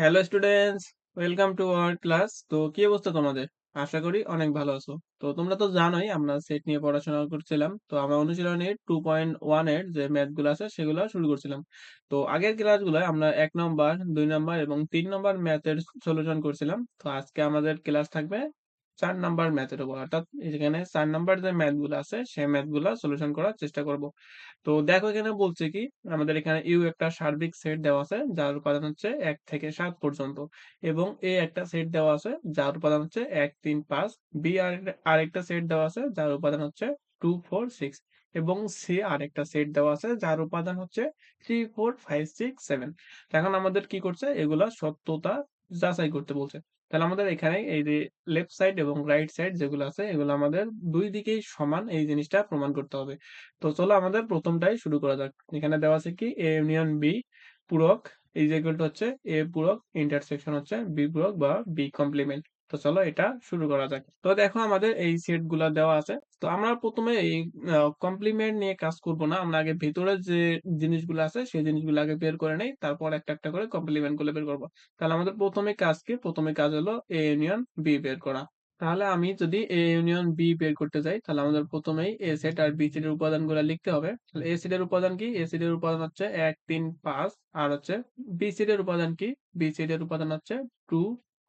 Hello students welcome to our class তো কি অবস্থা তোমাদের? আশা করি অনেক ভালো আছো। তো তোমরা তো জানোই, আমরা সেট নিয়ে পড়াশোনা করছিলাম। তো আমরা অনুশীলনে টু পয়েন্ট ওয়ানের যে ম্যাথগুলো আছে, সেগুলো শুরু করছিলাম। তো আগের ক্লাসগুলো আমরা এক নম্বর দুই নম্বর এবং তিন নম্বর ম্যাথের সলিউশন করছিলাম। তো আজকে আমাদের ক্লাস থাকবে চার নাম্বার ম্যাথের উপর অর্থাৎ এখানে চার নাম্বার যে ম্যাথগুলো আছে, সেই ম্যাথগুলা সলিউশন করার চেষ্টা করব। তো দেখো এখানে বলছে কি, আমাদের এখানে ইউ একটা সার্বিক সেট দেওয়া আছে, যার উপাদান হচ্ছে এক থেকে সাত পর্যন্ত। এবং এ একটা সেট দেওয়া আছে, যার উপাদান হচ্ছে এক, তিন, পাঁচ। বি আর আরেকটা সেট দেওয়া আছে, যার উপাদান হচ্ছে টু ফোর সিক্স এবং সি আরেকটা সেট দেওয়া আছে, যার উপাদান হচ্ছে three four five six seven এখন আমাদের কি করছে, এগুলা সত্যতা যাচাই করতে বলছে। তাহলে আমাদের এখানে এই যে লেফট সাইড এবং রাইট সাইড যেগুলো আছে, এগুলো আমাদের দুই দিকেই সমান এই জিনিসটা প্রমাণ করতে হবে। তো চলো আমাদের প্রথমটাই শুরু করা যাক। এখানে দেওয়া আছে কি? এ ইউনিয়ন বি পূরক এই যে হচ্ছে এ পূরক ইন্টারসেকশন হচ্ছে বি পূরক বা বি কমপ্লিমেন্ট তো চলো এটা শুরু করা যাক। তো দেখো আমাদের এই সেটগুলা দেওয়া আছে। তো আমরা প্রথমে এই কমপ্লিমেন্ট নিয়ে কাজ করব না। আমরা আগে ভেতরে যে জিনিসগুলো আছে, সেই জিনিসগুলো আগে বের করে নেই। তারপর একটা একটা করে কমপ্লিমেন্টগুলো বের করব। তাহলে আমাদের প্রথমে কাজ কি? প্রথমে কাজ হলো এ ইউনিয়ন বি বের করা। তাহলে আমি যদি এ ইউনিয়ন বি বের করতে যাই, তাহলে আমাদের প্রথমেই এ সেট আর বি সেটের উপাদানগুলো লিখতে হবে। তাহলে এ সেটের উপাদান কি? এ সেটের উপাদান হচ্ছে এক, তিন, পাঁচ। আর হচ্ছে বি সেটের উপাদান কি? বি সেটের উপাদান হচ্ছে টু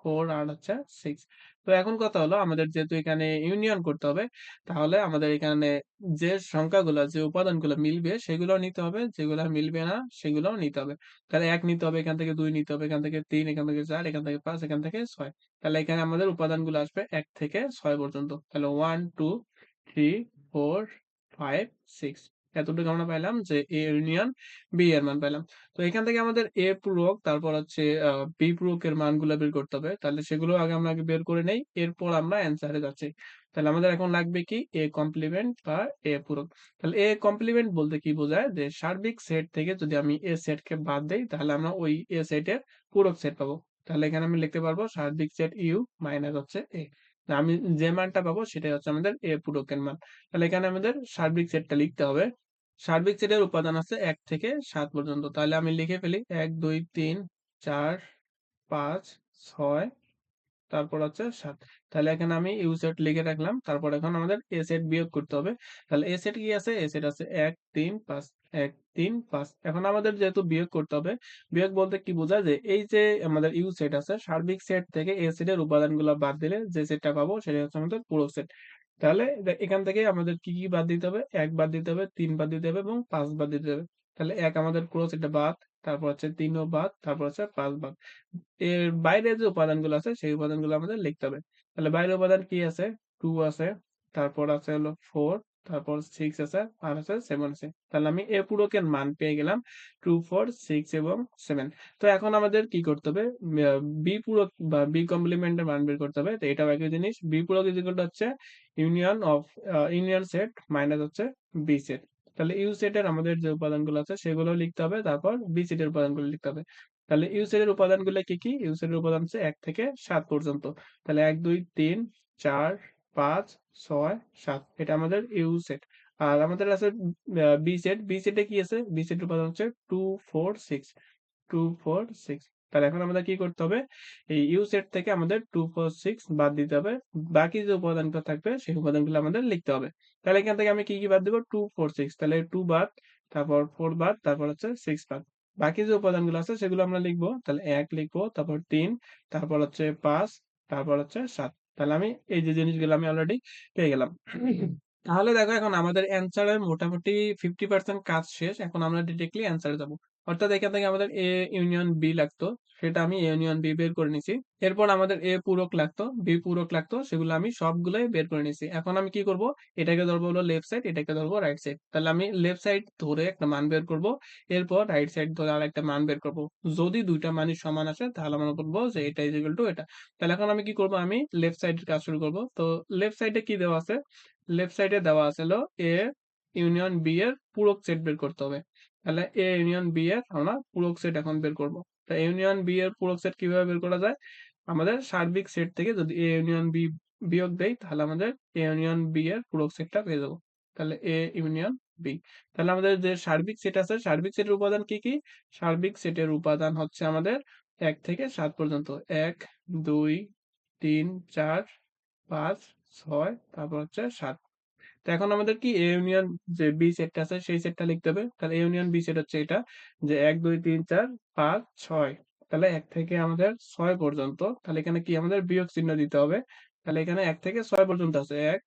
ফোর আর হচ্ছে সিক্স তো এখন কথা হলো আমাদের যেহেতু এখানে ইউনিয়ন করতে হবে, তাহলে আমাদের এখানে যে সংখ্যাগুলো, যে উপাদানগুলো মিলবে সেগুলো নিতে হবে, যেগুলো মিলবে না সেগুলো নিতে হবে। তাহলে এক নিতে হবে, এখান থেকে দুই নিতে হবে, এখান থেকে তিন, এখান থেকে চার, এখান থেকে পাঁচ, এখান থেকে ছয়। তাহলে এখানে আমাদের উপাদানগুলো আসবে এক থেকে ছয় পর্যন্ত। তাহলে one two three four five six এতটুকু আমরা পাইলাম যে এ ইউনিয়ন বি এর মান পাইলাম। তো এখান থেকে আমাদের এ পূরক তারপর হচ্ছে বি পূরকের মানগুলো বের করতে হবে। তাহলে সেগুলো আগে আমরা আগে বের করে নেই, এরপর আমরা অ্যান্সারে যাচ্ছি। তাহলে আমাদের এখন লাগবে কি? এ কমপ্লিমেন্ট বা এ পূরক তাহলে এ কমপ্লিমেন্ট বলতে কি বোঝায়? যে সার্বিক সেট থেকে যদি আমি এ সেটকে বাদ দেই, তাহলে আমরা ওই এ সেটের পূরক সেট পাবো। তাহলে এখানে আমি লিখতে পারব সার্বিক সেট ইউ মাইনাস হচ্ছে এ আমি যে মানটা পাবো সেটাই হচ্ছে আমাদের এ পূরকের মান। তাহলে এখানে আমাদের সার্বিক সেটটা লিখতে হবে। সার্বিক সেটের উপাদান আছে এক থেকে সাত পর্যন্ত। তাহলে আমি লিখে ফেলি এক, দুই, তিন, চার, পাঁচ, ছয়, তারপর হচ্ছে সাত। তাহলে এখানে আমি ইউ সেট লিখে রাখলাম। তারপর এখন আমাদের এ সেট বিয়োগ করতে হবে। তাহলে এ সেট কি আছে? এ সেট আছে এক, তিন, পাঁচ। এক তিন পাঁচ এখন আমাদের যেহেতু বিয়োগ করতে হবে, বিয়োগ বলতে কি বোঝায় যে এই যে আমাদের ইউ সেট আছে, সার্বিক সেট থেকে এ সেটের উপাদানগুলো বাদ দিলে যে সেটটা পাবো সেটা হচ্ছে আমাদের পুরো সেট তাহলে এখান থেকে আমাদের কি কি বাদ দিতে হবে? এক বাদ দিতে হবে, তিন বাদ দিতে হবে এবং পাঁচ বাদ দিতে হবে। তাহলে এক আমাদের পুরো সেটটা বাদ, তারপর হচ্ছে তিনও বাদ, তারপর হচ্ছে পাঁচ বাদ। এর বাইরে যে উপাদানগুলো আছে, সেই উপাদানগুলো আমাদের লিখতে হবে। তাহলে বাইরের উপাদান কি আছে? টু আছে, তারপর আছে হলো ফোর তারপর সিক্স আছে আর আছে সেভেন আছে। তাহলে আমি এ পুরোকের মান পেয়ে গেলাম টু ফোর সিক্স এবং সেভেন তো এখন আমাদের কি করতে হবে? বি পুরক বা বি কমপ্লিমেন্টের মান বের করতে হবে। তো এটাও একই জিনিস। বি পুরক ইজিকল হচ্ছে? Union of union set minus হচ্ছে বি সেট তাহলে ইউ সেটের আমাদের যে উপাদানগুলো আছে সেগুলো লিখতে হবে। তারপর বি সেটের উপাদানগুলো লিখতে হবে। তাহলে ইউ সেটের উপাদানগুলো কি কি? ইউ সেটের উপাদান হচ্ছে এক থেকে সাত পর্যন্ত। তাহলে এক, দুই, তিন, চার পাঁচ, ছয়, সাত। এটা আমাদের ইউ সেট আর আমাদের আছে বি সেট বি সেটে কি আছে? বি সেটের উপাদান হচ্ছে two four six two four six তাহলে এখন আমাদের কি করতে হবে? এই ইউ সেট থেকে আমাদের টু ফোর সিক্স বাদ দিতে হবে। বাকি যে উপাদানগুলো থাকবে, সেই উপাদানগুলো আমাদের লিখতে হবে। তাহলে এখান থেকে আমি কি কি বাদ দেবো? টু ফোর সিক্স তাহলে টু বাদ, তারপর ফোর বাদ, তারপর হচ্ছে সিক্স বাদ। বাকি যে উপাদানগুলো আছে, সেগুলো আমরা লিখব। তাহলে এক লিখব, তারপর তিন, তারপর হচ্ছে পাঁচ, তারপর হচ্ছে সাত। তাহলে আমি এই যে জিনিসগুলো আমি অলরেডি পেয়ে গেলাম। তাহলে দেখো এখন আমাদের অ্যান্সারের মোটামুটি ফিফটি পার্সেন্ট কাজ শেষ। এখন আমরা ডিরেক্টলি অ্যান্সারে যাব। অর্থাৎ এখান থেকে আমাদের এ ইউনিয়ন বি লাগতো, সেটা আমি এ ইউনিয়ন বি বের করে নিছি। এরপর আমাদের এ পূরক লাগতো বি পূরক লাগতো, সেগুলো আমি সবগুলোই বের করে নিছি। এখন আমি কি করব? এটাকে ধরবো হলো লেফট সাইড এটাকে ধরবো রাইট সাইড তাহলে আমি লেফট সাইড ধরে একটা মান বের করব, এরপর রাইট সাইড ধরে আর একটা মান বের করব। যদি দুইটা মানই সমান আসে, তাহলে আমরা বলব যে এটা ইজ টু এটা। তাহলে এখন আমি কি করব? আমি লেফট সাইডের কাজ শুরু করব। তো লেফট সাইডে কি দেওয়া আছে? লেফট সাইডে দেওয়া আছে হলো এ ইউনিয়ন বি এর পূরক সেট বের করতে হবে। তাহলে এ ইউনিয়ন বি এর আমরা পূরক সেট এখন বের করব। তা ইউনিয়ন বি এর পূরক সেট কীভাবে বের করা যায়? আমাদের সার্বিক সেট থেকে যদি এ ইউনিয়ন বি বিয়োগ দেই, তাহলে আমাদের এ ইউনিয়ন বি এর পূরক সেটটা পেয়ে যাব। তাহলে এ ইউনিয়ন বি তাহলে আমাদের যে সার্বিক সেট আছে, সার্বিক সেটের উপাদান কি কি? সার্বিক সেটের উপাদান হচ্ছে আমাদের এক থেকে সাত পর্যন্ত। এক, দুই, তিন, চার, পাঁচ, ছয়, তারপর হচ্ছে সাত। তো এখন আমাদের কি এ ইউনিয়ন যে বি সেটটা আছে, সেই সেটটা লিখতে হবে। তাহলে এ ইউনিয়ন বি সেট হচ্ছে এটা, যে এক, দুই, তিন, চার, পাঁচ, ছয়। তাহলে এক থেকে আমাদের ছয় পর্যন্ত, তাহলে এখানে কি আমাদের বিয়োগ চিহ্ন দিতে হবে? তাহলে এখানে এক থেকে ছয় পর্যন্ত আছে। এক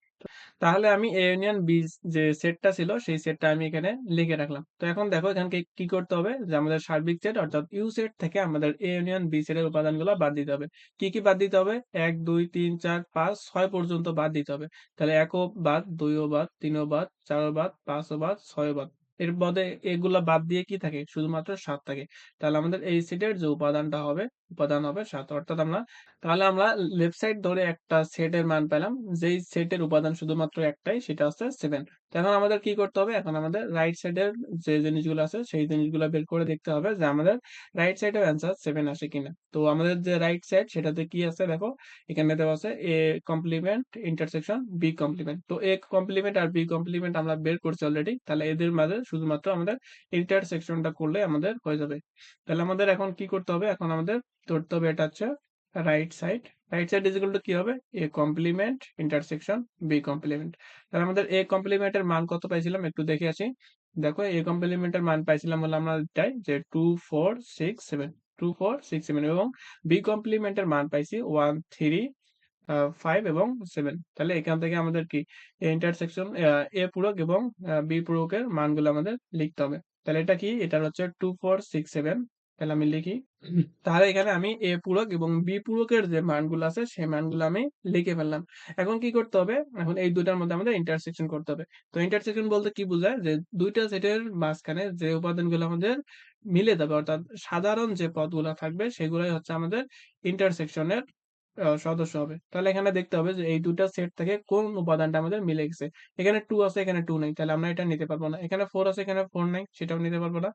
তাহলে আমি এ ইউনিয়ন বি যে সেটটা ছিল, সেই সেটটা আমি এখানে লিখে রাখলাম। তো এখন দেখো এখানে কি করতে হবে? যে আমাদের সার্বিক সেট অর্থাৎ ইউ সেট থেকে আমাদের এ ইউনিয়ন বি সেটের উপাদানগুলো বাদ দিতে হবে। কি কি বাদ দিতে হবে? এক, দুই, তিন, চার, পাঁচ, ছয় পর্যন্ত বাদ দিতে হবে। তাহলে একও বাদ, দুইও বাদ, তিনও বাদ, চারও বাদ, পাঁচও বাদ, ছয়ও বাদ। এর পদে এগুলা বাদ দিয়ে কি থাকে? শুধুমাত্র সাত থাকে। তাহলে আমাদের এই সেটের যে উপাদানটা হবে, উপাদান হবে সাত। অর্থাৎ আমরা তাহলে আমরা লেফট সাইড ধরে একটা সেটের মান পেলাম। যেই সেটের উপাদান শুধুমাত্র একটাই, সেটা হচ্ছে সেভেন এখন আমাদের কি করতে হবে? এখন আমাদের রাইট সাইডের যে জিনিসগুলো আছে, সেই জিনিসগুলো বের করে দেখতে হবে যে আমাদের রাইট সাইডের অ্যান্সার সেভেন আসে কিনা। তো আমাদের যে রাইট সাইড সেটাতে কি আছে দেখো? এখানে দেওয়া আছে A complement intersection B complement তো এ কমপ্লিমেন্ট আর বি কমপ্লিমেন্ট আমরা বের করছি অলরেডি তাহলে এদের মাঝে শুধুমাত্র আমাদের ইন্টারসেকশনটা করলে আমাদের হয়ে যাবে। তাহলে আমাদের এখন কি করতে হবে? এখন আমাদের ধরতে হবে, এটা হচ্ছে right side right side is to কি হবে? A complement intersection B complement তাহলে আমাদের এ কমপ্লিমেন্টের মান কত পাইছিলাম? একটু দেখে আসি। দেখো এ কমপ্লিমেন্টের মান পাইছিলাম বলে আমরা এটাই যে two four six seven two four six seven এবং বি কমপ্লিমেন্টের মান পাইছি ওয়ান থ্রি ফাইভ এবং সেভেন তাহলে এখান থেকে আমাদের কি? ইন্টারসেকশন এ পূরক এবং বি পূরকের মানগুলো আমাদের লিখতে হবে। তাহলে এটা কি? এটা হচ্ছে টু ফোর সিক্স সেভেন তাহলে আমি লিখি তাহলে এখানে আমি এ পূরক এবং বি পূরকের যে মানগুলো আছে সেই মানগুলো আমি লিখে ফেললাম। এখন কি করতে হবে? এখন এই দুটার মধ্যে আমাদের ইন্টারসেকশন করতে হবে। তো ইন্টারসেকশন বলতে কি বোঝায়? যে দুইটা সেটের মাঝখানে যে উপাদানগুলো আমাদের মিলে যাবে অর্থাৎ সাধারণ যে পদগুলো থাকবে সেগুলোই হচ্ছে আমাদের ইন্টারসেকশনের সদস্য হবে। তাহলে এখানে দেখতে হবে যে এই দুটা সেট থেকে কোন উপাদানটা আমাদের মিলে গেছে। এখানে টু আছে, এখানে টু নাই। তাহলে আমরা এটা নিতে পারব না। এখানে ফোর আছে, এখানে ফোর নাই, সেটাও নিতে পারব না।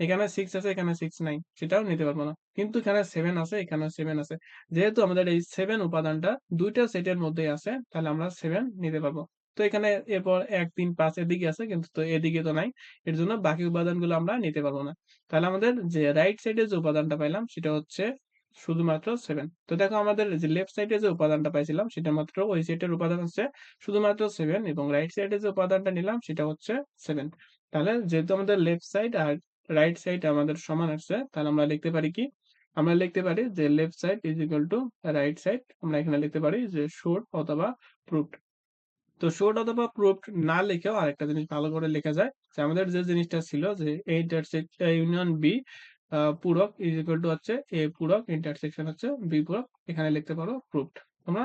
এখানে সিক্স আছে, এখানে সিক্স নাই, সেটাও নিতে পারব না। কিন্তু এখানে সেভেন আছে এখানে সেভেন আছে। যেহেতু আমাদের এই সেভেন উপাদানটা দুইটা সেটের মধ্যেই আছে, তাহলে আমরা সেভেন নিতে পারব। তো এখানে এরপর এক, তিন, পাঁচ এদিকে আছে, কিন্তু তো এদিকে তো নাই। এর জন্য বাকি উপাদানগুলো আমরা নিতে পারব না। তাহলে আমাদের যে রাইট সাইডে যে উপাদানটা পাইলাম, সেটা হচ্ছে শুধুমাত্র সেভেন তো দেখো আমাদের যে লেফট সাইডে যে উপাদানটা পাইছিলাম, সেটা মাত্র ওই সেটের উপাদান হচ্ছে শুধুমাত্র সেভেন এবং রাইট সাইডে যে উপাদানটা নিলাম, সেটা হচ্ছে সেভেন তাহলে যেহেতু আমাদের লেফট সাইড আর রাইট সাইড আমাদের সমান আসছে, তাহলে আমরা লিখতে পারি কি? আমরা লিখতে পারি যে left side is equal to right side আমরা এখানে লিখতে পারি যে শোর অথবা প্রুফড তো শোর্ট অথবা প্রুফ না লিখেও আরেকটা জিনিস ভালো করে লেখা যায়। যে আমাদের যে জিনিসটা ছিল যে এই ইউনিয়ন বি পূরক ইজ ইকুয়াল টু হচ্ছে এ পূরক ইন্টারসেকশন হচ্ছে বি পূরক, এখানে লিখতে পারো প্রুফড তোমরা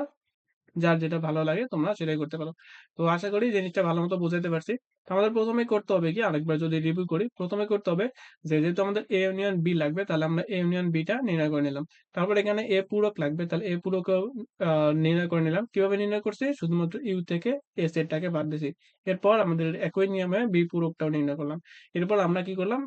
যার যেটা ভালো লাগে তোমরা সেটাই করতে পারো। তো আশা করি জিনিসটা ভালো মতো বুঝাতে পারছি। আমাদের প্রথমে করতে হবে কি? আরেকবার যদি রিভিউ করি, প্রথমে করতে হবে যে যেহেতু আমাদের এ ইউনিয়ন বি লাগবে, তাহলে আমরা এ ইউনিয়ন বিটা নির্ণয় করে নিলাম। তারপর এখানে এ পূরক লাগবে, তাহলে এ পূরক নির্ণয় করে নিলাম। কীভাবে নির্ণয় করছি? শুধুমাত্র ইউ থেকে এ সেটটাকে বাদ দিয়েছি এরপর আমাদের একই নিয়মে বি পূরকটাও নির্ণয় করলাম। এরপর আমরা কি করলাম?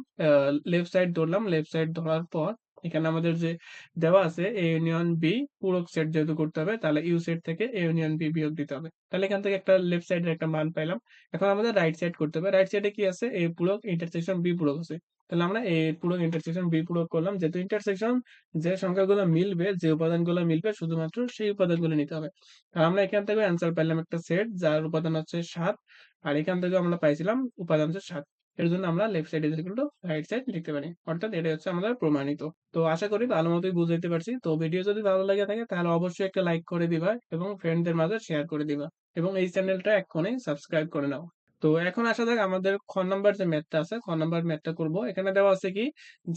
লেফট সাইড ধরলাম। লেফট সাইড ধরার পর এখানে আমাদের যে দেওয়া আছে এ ইউনিয়ন বি পূরক সেট যেহেতু করতে হবে, তাহলে ইউ সেট থেকে এ ইউনিয়ন বি বিয়োগ দিতে হবে। তাহলে এখান থেকে একটা লেফট সাইডের একটা মান পাইলাম। এখন আমাদের রাইট সাইড করতে হবে। রাইট সাইডে কি আছে? এ পূরক ইন্টারসেকশন বি পূরক আছে। তাহলে আমরা এ পূরক ইন্টারসেকশন বি পূরক করলাম। যেহেতু ইন্টারসেকশন যে সংখ্যাগুলো মিলবে, যে উপাদানগুলো মিলবে, শুধুমাত্র সেই উপাদানগুলো নিতে হবে। আর আমরা এখান থেকে অ্যান্সার পাইলাম একটা সেট যার উপাদান হচ্ছে সাত। আর এখান থেকে আমরা পাইছিলাম উপাদান হচ্ছে সাত। এর জন্য আমরা left side is equal to right side লিখতে পারি। অর্থাৎ এটা হচ্ছে আমাদের প্রমাণিত। তো আশা করি ভালো মতোই বুঝাইতে পারছি। তো ভিডিও যদি ভালো লাগে থাকে, তাহলে অবশ্যই একটা লাইক করে দিবা এবং ফ্রেন্ডদের মাঝে শেয়ার করে দিবা। এবং এই চ্যানেলটা এক্ষুনি সাবস্ক্রাইব করে নাও। তো এখন আসা যাক আমাদের খ নাম্বার যে ম্যাথটা আছে, খ নাম্বার ম্যাথটা করব। এখানে দেওয়া আছে কি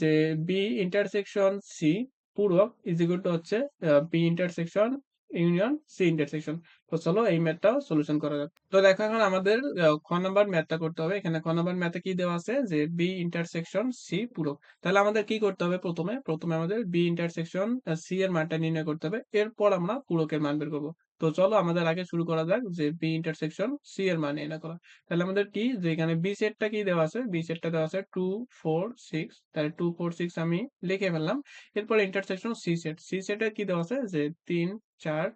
যে বি ইন্টারসেকশন সি পূরক ইজ ইকুয়াল টু হচ্ছে B intersection union C intersection তো চলো এই ম্যাথটাও সলিউশন করা যাক। তো দেখো এখন আমাদের খ নাম্বার ম্যাথটা করতে হবে। এখানে খ নাম্বার ম্যাথে কি দেওয়া আছে? যে বি ইন্টারসেকশন সি পূরক তাহলে আমাদের কি করতে হবে প্রথমে? প্রথমে আমাদের বি ইন্টারসেকশন সি এর মানটা নির্ণয় করতে হবে। এরপর আমরা পূরকের মান বের করব। তো চলো আমাদের আগে শুরু করা যাক যে বি ইন্টারসেকশন সি এর মান নির্ণয় করা। তাহলে আমাদের কি? যে এখানে বি সেটটা কি দেওয়া আছে? বি সেটটা দেওয়া আছে টু ফোর সিক্স তাহলে টু ফোর সিক্স আমি লিখে ফেললাম। এরপর ইন্টারসেকশন সি সেট সি সেটের কি দেওয়া আছে? যে তিন, চার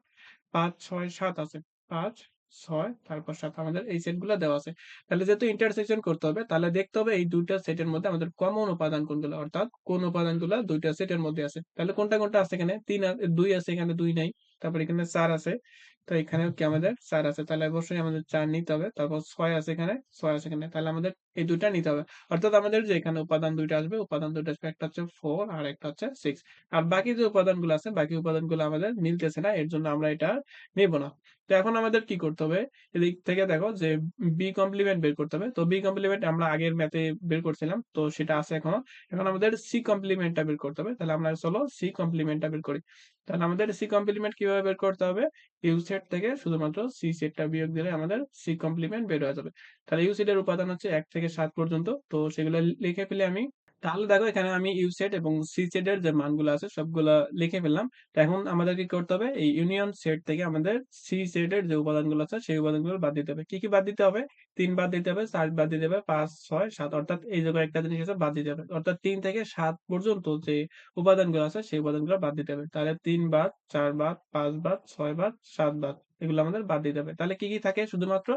পাঁচ, ছয়, সাত আছে। পাঁচ, ছয়, তারপর সাত আমাদের এই সেট সেটগুলো দেওয়া আছে। তাহলে যেহেতু ইন্টারসেকশন করতে হবে, তাহলে দেখতে হবে এই দুইটা সেটের মধ্যে আমাদের কমন উপাদান কোনগুলো? অর্থাৎ কোন উপাদানগুলো দুইটা সেটের মধ্যে আছে। তাহলে কোনটা কোনটা আছে এখানে? তিন দুই আছে এখানে, দুই নাই। তারপর এখানে চার আছে। তো এখানে কি আমাদের? চার আছে, তাহলে অবশ্যই আমাদের চার নিতে হবে। তারপর ছয় আছে এখানে, ছয় আছে এখানে, তাহলে আমাদের এই দুইটা নিতে হবে। অর্থাৎ আমাদের যে এখানে উপাদান দুইটা আসবে, উপাদান দুইটা আসবে, একটা হচ্ছে ফোর আর একটা হচ্ছে সিক্স আর বাকি যে উপাদানগুলো আছে, বাকি উপাদানগুলো আমাদের মিলতেছে না, এর জন্য আমরা এটা নেব না। তো এখন আমাদের কি করতে হবে? এদিক থেকে দেখো যে বি কমপ্লিমেন্ট বের করতে হবে। তো বি কমপ্লিমেন্ট আমরা আগের ম্যাথে বের করছিলাম, তো সেটা আছে এখনও। এখন আমাদের সি কমপ্লিমেন্টটা বের করতে হবে। তাহলে আমরা চলো সি কমপ্লিমেন্টটা বের করি। তাহলে আমাদের সি কমপ্লিমেন্ট কীভাবে বের করতে হবে? ইউ সেট থেকে শুধুমাত্র সি সেটটা বিয়োগ দিলে আমাদের সি কমপ্লিমেন্ট বের হয়ে যাবে। তাহলে ইউ সেটের উপাদান হচ্ছে এক থেকে সাত পর্যন্ত। তো সেগুলো লিখে ফেলে আমি তাহলে দেখো এখানে আমি ইউ সেট এবং সি সেটের যে মানগুলো আছে সবগুলা লিখে ফেললাম। এখন আমাদের কি করতে হবে? এই ইউনিয়ন সেট থেকে আমাদের সি সেটের যে উপাদানগুলো আছে, সেই উপাদানগুলো বাদ দিতে হবে। কি কি বাদ দিতে হবে? তিন বাদ দিতে হবে, চার বাদ দিতে হবে, পাঁচ, ছয়, সাত, অর্থাৎ এই জায়গায় একটা জিনিস আছে বাদ দিতে হবে। অর্থাৎ তিন থেকে সাত পর্যন্ত যে উপাদানগুলো আছে, সেই উপাদানগুলো বাদ দিতে হবে। তাহলে তিন বাদ, চার বাদ, পাঁচ বাদ, ছয় বাদ, সাত বাদ, এগুলো আমাদের বাদ দিতে হবে। তাহলে কি কি থাকে? শুধুমাত্র,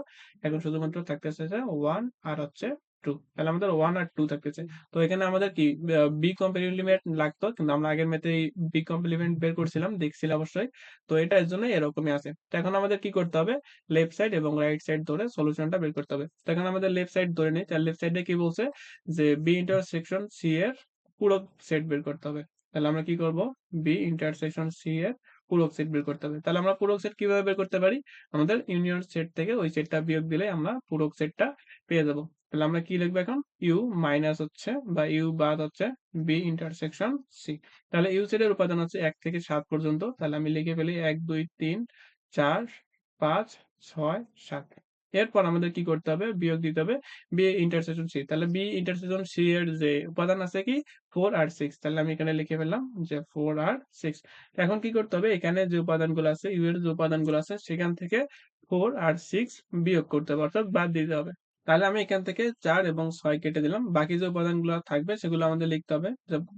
এখন শুধুমাত্র থাকতেছে ওয়ান আর হচ্ছে টু তাহলে আমাদের ওয়ান আর টু থাকতেছে। তো এখানে আমাদের কি বি কমপ্লিমেন্ট লাগতো, কিন্তু আমরা আগের মেতে বি কমপ্লিমেন্ট বের করছিলাম দেখছিলাম অবশ্যই। তো এটা এর জন্য এরকমই আছে। তো এখন আমাদের কি করতে হবে? লেফট সাইড এবং রাইট সাইড ধরে সলিউশনটা বের করতে হবে। তো এখন আমাদের লেফট সাইড ধরে নেই, তাহলে লেফট সাইডে কি বলছে? যে বি ইন্টারসেকশন সি এর পুরো সেট বের করতে হবে। তাহলে আমরা কি করব? বি ইন্টারসেকশন সি এর পূরক সেট বের করতে হবে। তাহলে আমরা পূরক সেট কীভাবে বের করতে পারি? আমাদের ইউনিয়ন সেট থেকে ওই সেটটা বিয়োগ দিলে আমরা পূরক সেটটা পেয়ে যাব। তাহলে আমরা কি লিখব এখন? ইউ মাইনাস হচ্ছে বা ইউ বাদ হচ্ছে বি ইন্টারসেকশন সি তাহলে ইউ সেটের উপাদান হচ্ছে এক থেকে সাত পর্যন্ত। তাহলে আমি লিখে ফেলি এক, দুই, তিন, চার, পাঁচ, ছয়, সাত। এরপর আমাদের কি করতে হবে? বিয়োগ দিতে হবে বি ইন্টারসেকশন সি তাহলে বি ইন্টারসেকশন সি এর যে উপাদান আছে কি? ফোর আর সিক্স তাহলে আমি এখানে লিখে ফেললাম যে ফোর আর সিক্স এখন কি করতে হবে? এখানে যে উপাদানগুলো আছে ইউ এর যে উপাদানগুলো আছে, সেখান থেকে ফোর আর সিক্স বিয়োগ করতে হবে। অর্থাৎ বাদ দিতে হবে। তাহলে আমি এখান থেকে চার এবং ছয় কেটে দিলাম। বাকি যে উপাদানগুলো থাকবে সেগুলো আমাদের লিখতে হবে।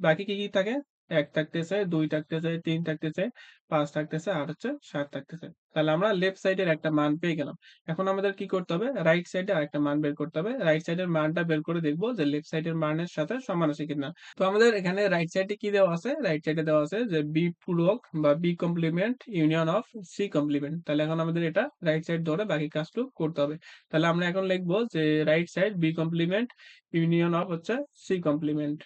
বাকি কি কি থাকে? এক থাকতেছে, দুই থাকতে থাকতেছে, তিন থাকতেছে, পাঁচ থাকতেছে, আর হচ্ছে সাত থাকতেছে। তাহলে আমরা লেফট সাইডের একটা মান পেয়ে গেলাম। এখন আমাদের কি করতে হবে? রাইট সাইডে আরেকটা মান বের করতে হবে। রাইট সাইডের মানটা বের করে দেখব যে লেফট সাইডের মানের সাথে সমান আছে কিনা। তো আমাদের এখানে রাইট সাইডে কি দেওয়া আছে? রাইট সাইডে দেওয়া আছে যে বি পূরক বা B complement union of C complement তাহলে এখন আমাদের এটা রাইট সাইড ধরে বাকি কাজটুকু করতে হবে। তাহলে আমরা এখন লিখব যে right side B complement union of হচ্ছে সি কমপ্লিমেন্ট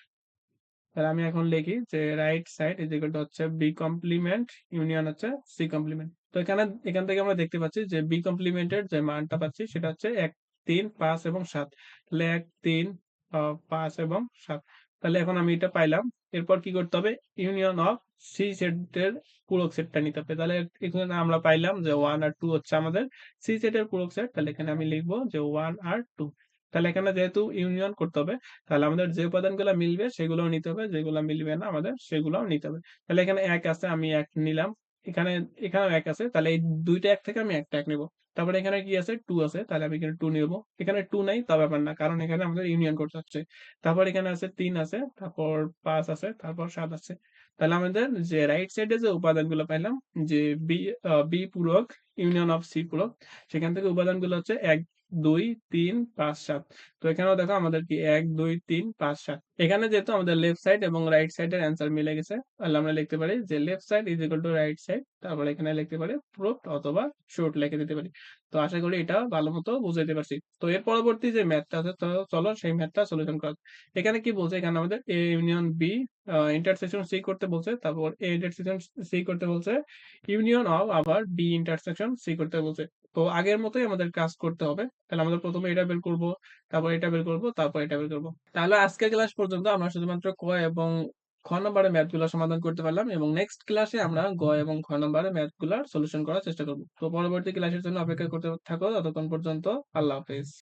তাহলে আমি এখন লিখি যে right side is equal to হচ্ছে বি কমপ্লিমেন্ট ইউনিয়ন হচ্ছে সি কমপ্লিমেন্ট তো এখানে, এখান থেকে আমরা দেখতে পাচ্ছি যে বি কমপ্লিমেন্টের যে মানটা পাচ্ছি সেটা হচ্ছে এক, তিন, পাঁচ এবং সাত। তাহলে এক, তিন পাঁচ এবং সাত। তাহলে এখন আমি এটা পাইলাম। এরপর কি করতে হবে? ইউনিয়ন অফ সি সেটের পূরক সেটটা নিতে হবে। তাহলে এখানে আমরা পাইলাম যে ওয়ান আর টু হচ্ছে আমাদের সি সেটের পূরক সেট তাহলে এখানে আমি লিখব যে ওয়ান আর টু তাহলে এখানে যেহেতু ইউনিয়ন করতে হবে, তাহলে আমাদের যে উপাদানগুলো মিলবে সেগুলো নিতে হবে, যেগুলো মিলবে না আমাদের সেগুলো নিতে হবে। তাহলে এখানে এক আছে, আমি এক নিলাম। এখানে, এখানেও এক আছে, তাহলে এই দুইটা এক থেকে আমি একটা এক নেব। তারপরে এখানে কি আছে? টু আছে, তাহলে আমি এখানে টু নেব। এখানে টু নাই, তা ব্যাপার না, কারণ এখানে আমাদের ইউনিয়ন করতে হচ্ছে। তারপর এখানে আছে তিন আছে, তারপর পাঁচ আছে, তারপর সাত আছে। তাহলে আমাদের যে রাইট সাইডে যে উপাদানগুলো পাইলাম, যে বি বি পূরক ইউনিয়ন অফ সি পূরক, সেখান থেকে উপাদানগুলো হচ্ছে এক। দুই, তিন, পাঁচ, সাত। তো এখানেও দেখো আমাদের কি এক, দুই, তিন, পাঁচ, সাত। এখানে যেহেতু আমাদের লেফট সাইড এবং রাইট সাইড এর অ্যান্সার মিলে গেছে, তাহলে আমরা লিখতে পারি যে left side is equal to right side তারপরে এখানে লিখতে পারি প্রুফ অথবা শুট লিখে দিতে পারি। তো আশা করি এটা ভালো মতো বুঝাইতে পারছি। তো এর পরবর্তী যে ম্যাথটা আছে, তো চলো সেই ম্যাথটা সলিউশন করা এখানে কি বলছে? এখানে আমাদের A union B intersection C করতে বলছে। তারপর এ ইন্টারসেকশন সি করতে বলছে। ইউনিয়ন অফ আবার বি ইন্টারসেকশন সি করতে বলছে। তো আগের মতোই আমাদের কাজ করতে হবে। তাহলে আমাদের প্রথমে এটা বের করব, তারপর এটা বের করব, তারপর এটা বের করব। তাহলে আজকের ক্লাস পর্যন্ত আমরা শুধুমাত্র ক এবং খ নম্বরের ম্যাথগুলো সমাধান করতে পারলাম এবং নেক্সট ক্লাসে আমরা গ এবং খ নম্বরের ম্যাথগুলার সলিউশন করার চেষ্টা করব। তো পরবর্তী ক্লাসের জন্য অপেক্ষা করতে থাকো, ততক্ষণ পর্যন্ত আল্লাহ হাফেজ।